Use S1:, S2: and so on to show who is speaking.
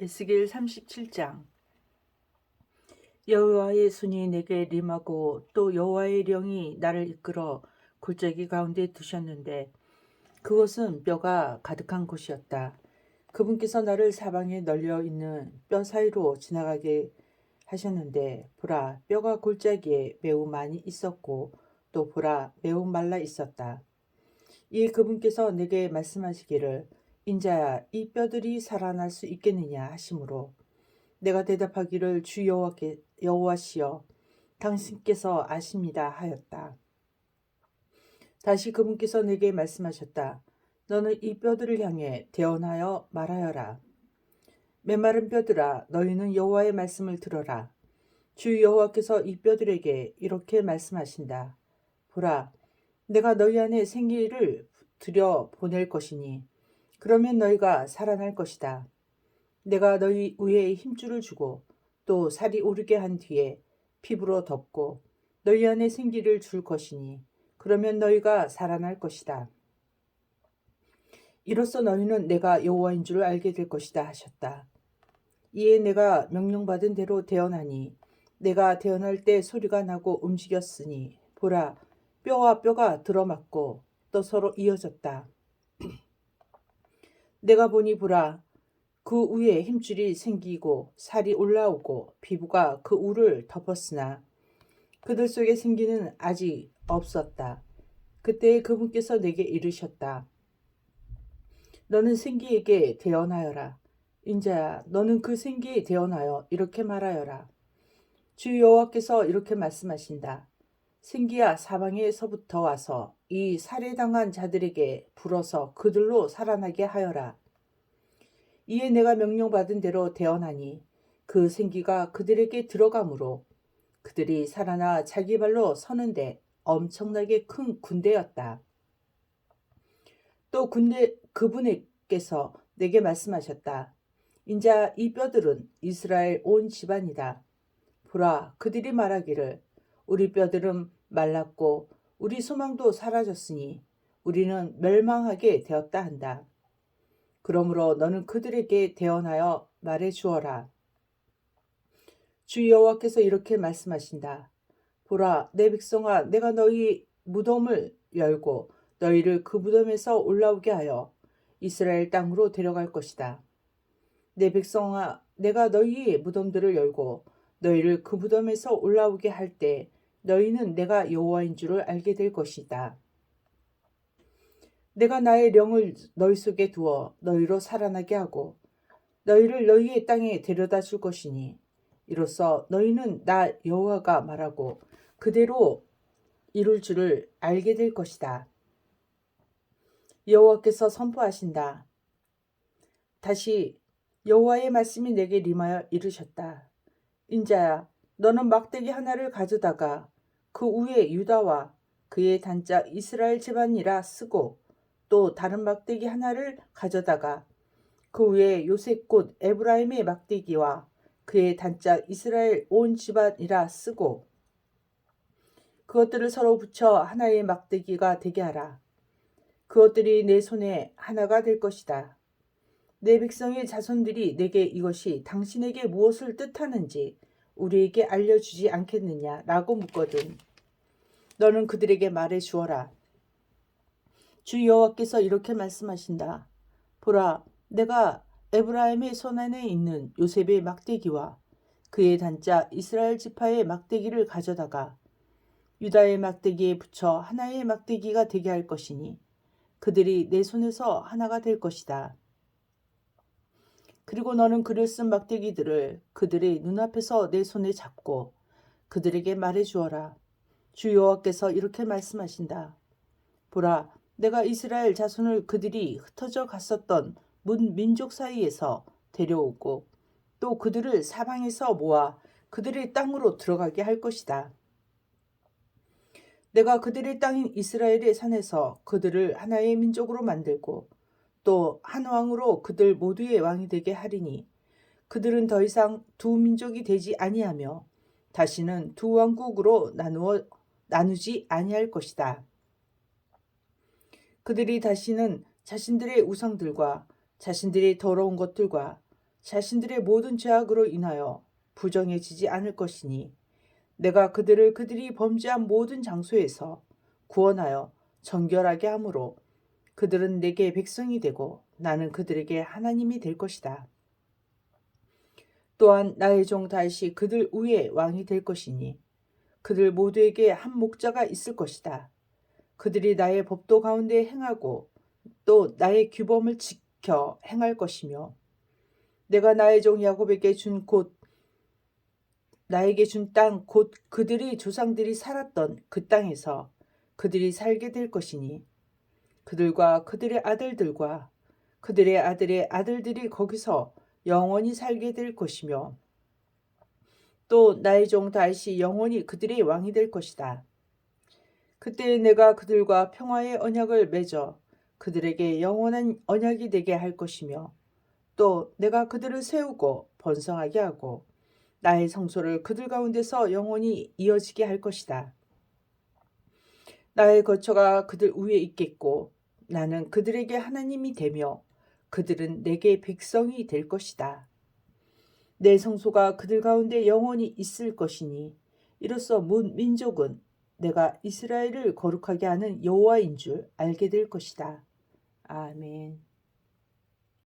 S1: 에스겔 37장 여호와의 손이 내게 림하고 또 여호와의 영이 나를 이끌어 골짜기 가운데 두셨는데 그곳은 뼈가 가득한 곳이었다. 그분께서 나를 사방에 널려 있는 뼈 사이로 지나가게 하셨는데 보라 뼈가 골짜기에 매우 많이 있었고 또 보라 매우 말라 있었다. 이에 그분께서 내게 말씀하시기를 인자야 이 뼈들이 살아날 수 있겠느냐 하시므로 내가 대답하기를 주 여호와께 여호와시여 당신께서 아십니다 하였다. 다시 그분께서 내게 말씀하셨다. 너는 이 뼈들을 향해 대언하여 말하여라. 메마른 뼈들아 너희는 여호와의 말씀을 들어라. 주 여호와께서 이 뼈들에게 이렇게 말씀하신다. 보라 내가 너희 안에 생기를 들여 보낼 것이니 그러면 너희가 살아날 것이다. 내가 너희 위에 힘줄을 주고 또 살이 오르게 한 뒤에 피부로 덮고 너희 안에 생기를 줄 것이니 그러면 너희가 살아날 것이다. 이로써 너희는 내가 여호와인 줄 알게 될 것이다 하셨다. 이에 내가 명령받은 대로 대언하니 내가 대언할 때 소리가 나고 움직였으니 보라 뼈와 뼈가 들어맞고 또 서로 이어졌다. 내가 보니 보라 그 위에 힘줄이 생기고 살이 올라오고 피부가 그 우를 덮었으나 그들 속에 생기는 아직 없었다. 그때 그분께서 내게 이르셨다. 너는 생기에게 대언하여라. 인자야, 너는 그 생기에 대언하여 이렇게 말하여라. 주 여호와께서 이렇게 말씀하신다. 생기야 사방에서부터 와서 이 살해당한 자들에게 불어서 그들로 살아나게 하여라. 이에 내가 명령받은 대로 대언하니 그 생기가 그들에게 들어가므로 그들이 살아나 자기 발로 서는데 엄청나게 큰 군대였다. 또 군대 그분께서 내게 말씀하셨다. 인자 이 뼈들은 이스라엘 온 집안이다. 보라 그들이 말하기를 우리 뼈들은 말랐고 우리 소망도 사라졌으니 우리는 멸망하게 되었다 한다. 그러므로 너는 그들에게 대언하여 말해 주어라. 주 여호와께서 이렇게 말씀하신다. 보라 내 백성아 내가 너희 무덤을 열고 너희를 그 무덤에서 올라오게 하여 이스라엘 땅으로 데려갈 것이다. 내 백성아 내가 너희의 무덤들을 열고 너희를 그 무덤에서 올라오게 할 때 너희는 내가 여호와인 줄을 알게 될 것이다. 내가 나의 영을 너희 속에 두어 너희로 살아나게 하고 너희를 너희의 땅에 데려다 줄 것이니 이로써 너희는 나 여호와가 말하고 그대로 이룰 줄을 알게 될 것이다. 여호와께서 선포하신다. 다시 여호와의 말씀이 내게 림하여 이르셨다. 인자야, 너는 막대기 하나를 가져다가 그 위에 유다와 그의 단짝 이스라엘 집안이라 쓰고 또 다른 막대기 하나를 가져다가 그 위에 요셉꽃 에브라임의 막대기와 그의 단짝 이스라엘 온 집안이라 쓰고 그것들을 서로 붙여 하나의 막대기가 되게 하라. 그것들이 내 손에 하나가 될 것이다. 내 백성의 자손들이 내게 이것이 당신에게 무엇을 뜻하는지 우리에게 알려주지 않겠느냐 라고 묻거든. 너는 그들에게 말해 주어라. 주 여호와께서 이렇게 말씀하신다. 보라, 내가 에브라임의 손 안에 있는 요셉의 막대기와 그의 단자 이스라엘 지파의 막대기를 가져다가 유다의 막대기에 붙여 하나의 막대기가 되게 할 것이니 그들이 내 손에서 하나가 될 것이다. 그리고 너는 글을 쓴 막대기들을 그들의 눈앞에서 내 손에 잡고 그들에게 말해 주어라. 주 여호와께서 이렇게 말씀하신다. 보라, 내가 이스라엘 자손을 그들이 흩어져 갔었던 문 민족 사이에서 데려오고 또 그들을 사방에서 모아 그들의 땅으로 들어가게 할 것이다. 내가 그들의 땅인 이스라엘의 산에서 그들을 하나의 민족으로 만들고 또 한 왕으로 그들 모두의 왕이 되게 하리니 그들은 더 이상 두 민족이 되지 아니하며 다시는 두 왕국으로 나누어 나누지 아니할 것이다. 그들이 다시는 자신들의 우상들과 자신들의 더러운 것들과 자신들의 모든 죄악으로 인하여 부정해지지 않을 것이니 내가 그들을 그들이 범죄한 모든 장소에서 구원하여 정결하게 함으로 그들은 내게 백성이 되고 나는 그들에게 하나님이 될 것이다. 또한 나의 종 다시 그들 위에 왕이 될 것이니 그들 모두에게 한 목자가 있을 것이다. 그들이 나의 법도 가운데 행하고 또 나의 규범을 지켜 행할 것이며 내가 나의 종 야곱에게 준 곳 나에게 준 땅 곧 그들이 조상들이 살았던 그 땅에서 그들이 살게 될 것이니 그들과 그들의 아들들과 그들의 아들의 아들들이 거기서 영원히 살게 될 것이며 또 나의 종 다시 영원히 그들의 왕이 될 것이다. 그때 내가 그들과 평화의 언약을 맺어 그들에게 영원한 언약이 되게 할 것이며 또 내가 그들을 세우고 번성하게 하고 나의 성소를 그들 가운데서 영원히 이어지게 할 것이다. 나의 거처가 그들 위에 있겠고 나는 그들에게 하나님이 되며 그들은 내게 백성이 될 것이다. 내 성소가 그들 가운데 영원히 있을 것이니 이로써 문 민족은 내가 이스라엘을 거룩하게 하는 여호와인 줄 알게 될 것이다. 아멘.